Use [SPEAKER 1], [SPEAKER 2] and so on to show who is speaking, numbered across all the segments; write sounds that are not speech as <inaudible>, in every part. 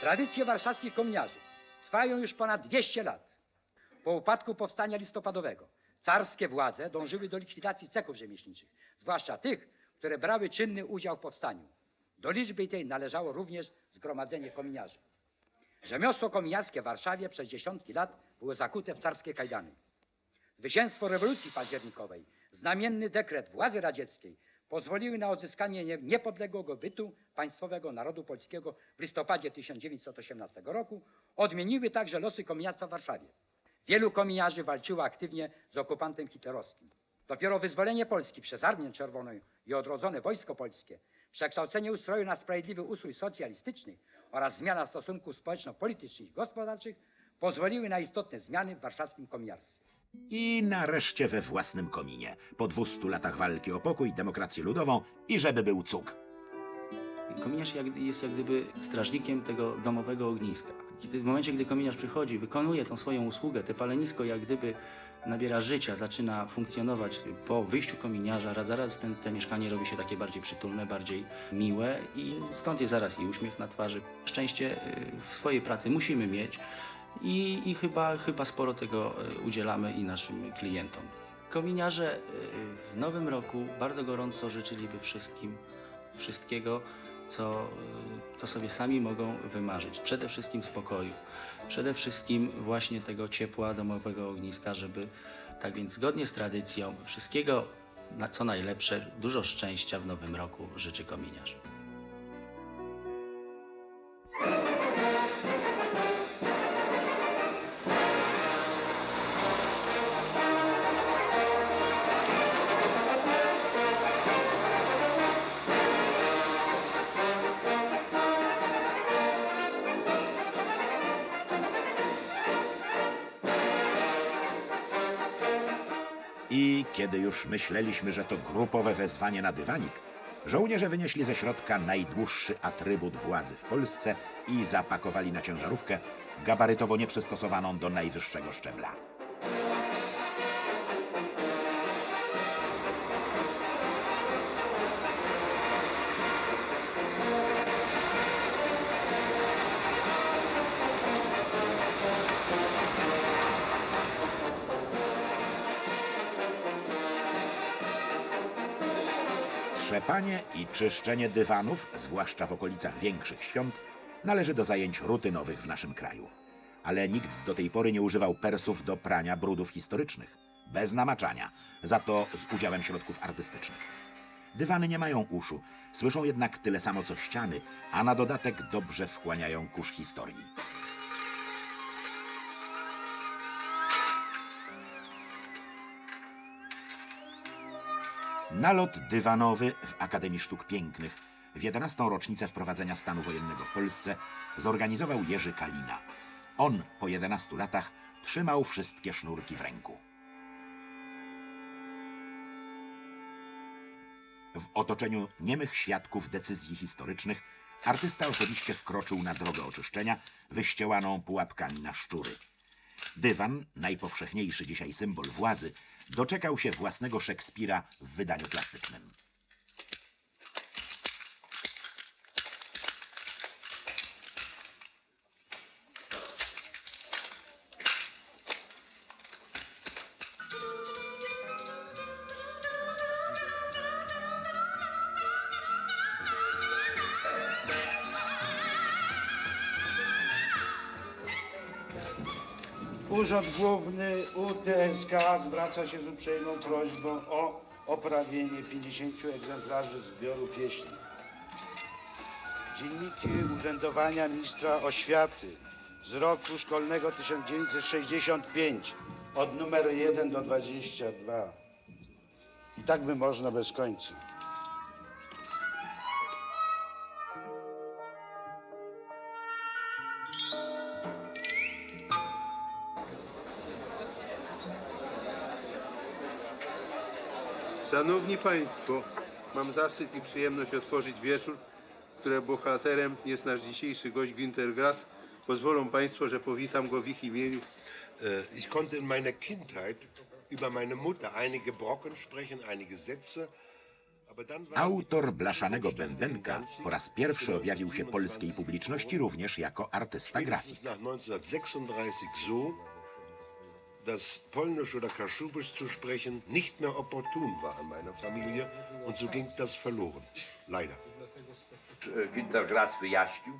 [SPEAKER 1] Tradycje warszawskich kominiarzy trwają już ponad 200 lat. Po upadku powstania listopadowego carskie władze dążyły do likwidacji cechów rzemieślniczych, zwłaszcza tych, które brały czynny udział w powstaniu. Do liczby tej należało również zgromadzenie kominiarzy. Rzemiosło kominiarskie w Warszawie przez dziesiątki lat było zakute w carskie kajdany. Zwycięstwo rewolucji październikowej, znamienny dekret władzy radzieckiej pozwoliły na odzyskanie nie- niepodległego bytu państwowego narodu polskiego w listopadzie 1918 roku, odmieniły także losy kominiarstwa w Warszawie. Wielu kominiarzy walczyło aktywnie z okupantem hitlerowskim. Dopiero wyzwolenie Polski przez Armię Czerwoną i odrodzone Wojsko Polskie, przekształcenie ustroju na sprawiedliwy ustrój socjalistyczny oraz zmiana stosunków społeczno-politycznych i gospodarczych pozwoliły na istotne zmiany w warszawskim kominiarstwie.
[SPEAKER 2] I nareszcie we własnym kominie. Po 200 latach walki o pokój, demokrację ludową i żeby był cuk.
[SPEAKER 3] Kominiarz jest jak gdyby strażnikiem tego domowego ogniska. Kiedy, w momencie, gdy kominiarz przychodzi, wykonuje tą swoją usługę, te palenisko jak gdyby nabiera życia, zaczyna funkcjonować po wyjściu kominiarza, raz- zaraz ten, te mieszkanie robi się takie bardziej przytulne, bardziej miłe i stąd jest zaraz i uśmiech na twarzy. Szczęście y, w swojej pracy musimy mieć i, i chyba, chyba sporo tego y, udzielamy i naszym klientom. Kominiarze y, w nowym roku bardzo gorąco życzyliby wszystkim wszystkiego, co, y, co sobie sami mogą wymarzyć. Przede wszystkim spokoju, przede wszystkim właśnie tego ciepła domowego ogniska, żeby tak więc zgodnie z tradycją wszystkiego, na co najlepsze, dużo szczęścia w nowym roku życzy kominiarz.
[SPEAKER 2] I kiedy już myśleliśmy, że to grupowe wezwanie na dywanik, żołnierze wynieśli ze środka najdłuższy atrybut władzy w Polsce i zapakowali na ciężarówkę gabarytowo nieprzystosowaną do najwyższego szczebla. Trzepanie i czyszczenie dywanów, zwłaszcza w okolicach większych świąt, należy do zajęć rutynowych w naszym kraju. Ale nikt do tej pory nie używał persów do prania brudów historycznych, bez namaczania, za to z udziałem środków artystycznych. Dywany nie mają uszu, słyszą jednak tyle samo co ściany, a na dodatek dobrze wchłaniają kurz historii. Nalot dywanowy w Akademii Sztuk Pięknych w 11. rocznicę wprowadzenia stanu wojennego w Polsce zorganizował Jerzy Kalina. On po 11 latach trzymał wszystkie sznurki w ręku. W otoczeniu niemych świadków decyzji historycznych artysta osobiście wkroczył na drogę oczyszczenia wyściełaną pułapkami na szczury. Dywan, najpowszechniejszy dzisiaj symbol władzy, doczekał się własnego Szekspira w wydaniu plastycznym.
[SPEAKER 4] Urząd Główny UTSK zwraca się z uprzejmą prośbą o oprawienie 50 egzemplarzy zbioru pieśni. Dzienniki Urzędowania Ministra Oświaty z roku szkolnego 1965 od numeru 1 do 22. I tak by można bez końca.
[SPEAKER 5] Szanowni Państwo, mam zaszczyt i przyjemność otworzyć wieczór, którego bohaterem jest nasz dzisiejszy gość Günter Grass. Pozwolą Państwo, że powitam go w ich imieniu.
[SPEAKER 6] Äh, Ich konnte in meiner Kindheit über meine Mutter einige Brocken sprechen, einige Sätze,
[SPEAKER 2] Autor blaszanego bębenka po raz pierwszy objawił się
[SPEAKER 6] 1927
[SPEAKER 2] polskiej publiczności również jako artysta grafik.
[SPEAKER 6] Spätestens nach 1936 so, dass Polnisch oder Kaschubisch zu sprechen nicht mehr opportun war in meiner Familie und so ging das verloren. Leider.
[SPEAKER 7] Günter Grass wyjaśnił,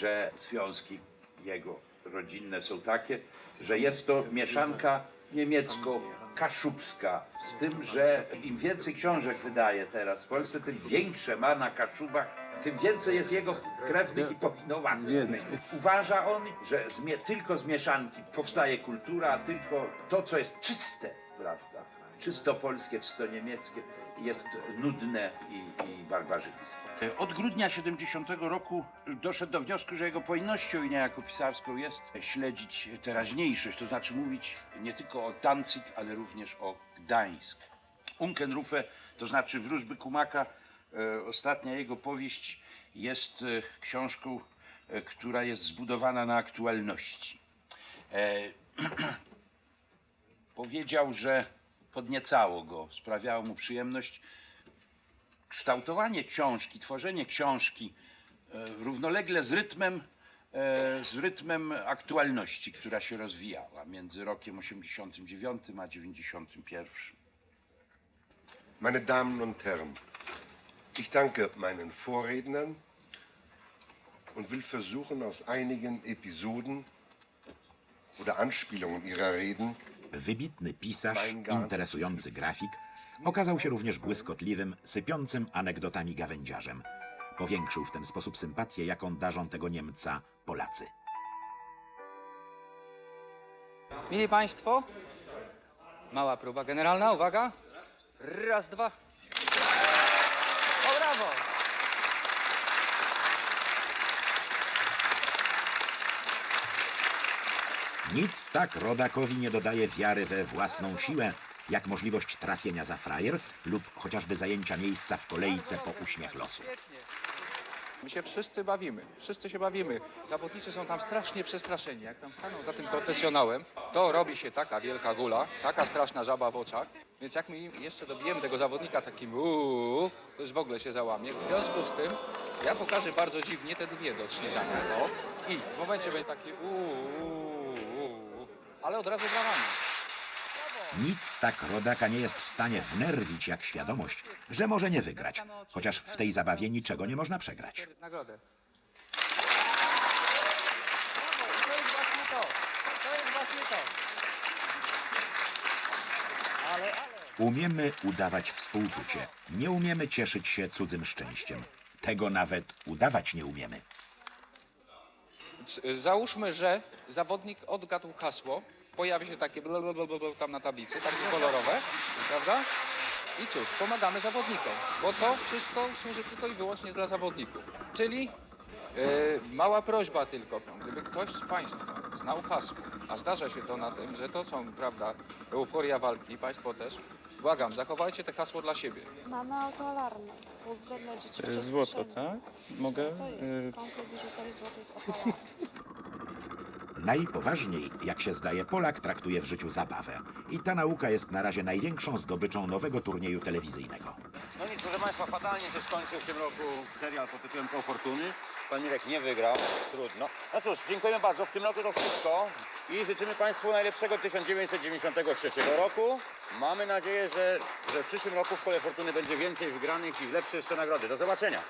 [SPEAKER 7] że związki jego rodzinne są takie, że jest to mieszanka niemiecko-kaszubska. Z tym, że im więcej książek wydaje teraz w Polsce, tym większe ma na Kaszubach, tym więcej jest jego krewnych i powinowanych. Uważa on, że tylko z mieszanki powstaje kultura, a tylko to, co jest czyste, prawda, czysto polskie, czysto niemieckie, jest nudne i, i barbarzyńskie. Od grudnia 70 roku doszedł do wniosku, że jego powinnością i niejako pisarską jest śledzić teraźniejszość, to znaczy mówić nie tylko o Danzig, ale również o Gdańsk. Unkenrufe, to znaczy Wróżby Kumaka, ostatnia jego powieść jest e, książką, e, która jest zbudowana na aktualności. E, <clears throat> powiedział, że podniecało go, sprawiało mu przyjemność kształtowanie książki, tworzenie książki e, równolegle z rytmem, e, z rytmem aktualności, która się rozwijała między rokiem 89 a 91.
[SPEAKER 6] Meine Damen und Herren, ich danke meinen Vorrednern und will versuchen, aus einigen Episoden oder Anspielungen ihrer Reden
[SPEAKER 2] Wybitny pisarz, interesujący grafik, okazał się również błyskotliwym, sypiącym anegdotami gawędziarzem. Powiększył w ten sposób sympatię, jaką darzą tego Niemca Polacy.
[SPEAKER 8] Mili Państwo, mała próba generalna, uwaga. Raz, dwa.
[SPEAKER 2] Nic tak rodakowi nie dodaje wiary we własną siłę, jak możliwość trafienia za frajer lub chociażby zajęcia miejsca w kolejce po uśmiech losu.
[SPEAKER 9] My się wszyscy bawimy, wszyscy się bawimy. Zawodnicy są tam strasznie przestraszeni. Jak tam staną za tym profesjonałem, to robi się taka wielka gula, taka straszna żaba w oczach. Więc jak my jeszcze dobijemy tego zawodnika takim uuu, to już w ogóle się załamie. W związku z tym ja pokażę bardzo dziwnie te dwie do odśnieżania. O, I w momencie będzie taki uuu, ale od razu brawami.
[SPEAKER 2] Nic tak rodaka nie jest w stanie wnerwić jak świadomość, że może nie wygrać, chociaż w tej zabawie niczego nie można przegrać.
[SPEAKER 9] Nagrodę. Brawo, to jest właśnie to. To jest właśnie to. Ale, ale.
[SPEAKER 2] Umiemy udawać współczucie, nie umiemy cieszyć się cudzym szczęściem. Tego nawet udawać nie umiemy.
[SPEAKER 9] Z- Załóżmy, że zawodnik odgadł hasło, pojawi się takie blablabla tam na tablicy, takie kolorowe, prawda? I cóż, pomagamy zawodnikom, bo to wszystko służy tylko i wyłącznie dla zawodników. Czyli yy, mała prośba tylko, gdyby ktoś z Państwa znał hasło, a zdarza się to na tym, że to są, prawda, euforia walki, Państwo też, błagam, zachowajcie te hasło dla siebie.
[SPEAKER 10] Mamy autoalarmy. Uwzględnia dzieci
[SPEAKER 11] E, Złoto, tak? Mogę?
[SPEAKER 10] To
[SPEAKER 11] E,
[SPEAKER 10] jest. Pan biżuterii złoto jest autoalarm. <laughs>
[SPEAKER 2] Najpoważniej, jak się zdaje, Polak traktuje w życiu zabawę. I ta nauka jest na razie największą zdobyczą nowego turnieju telewizyjnego.
[SPEAKER 12] No nic, proszę Państwa, fatalnie się skończył w tym roku serial pod tytułem Koło Fortuny. Pan Mirek nie wygrał, trudno. No cóż, dziękujemy bardzo, w tym roku to wszystko i życzymy Państwu najlepszego 1993 roku. Mamy nadzieję, że, że w przyszłym roku w Kole Fortuny będzie więcej wygranych i lepsze jeszcze nagrody. Do zobaczenia.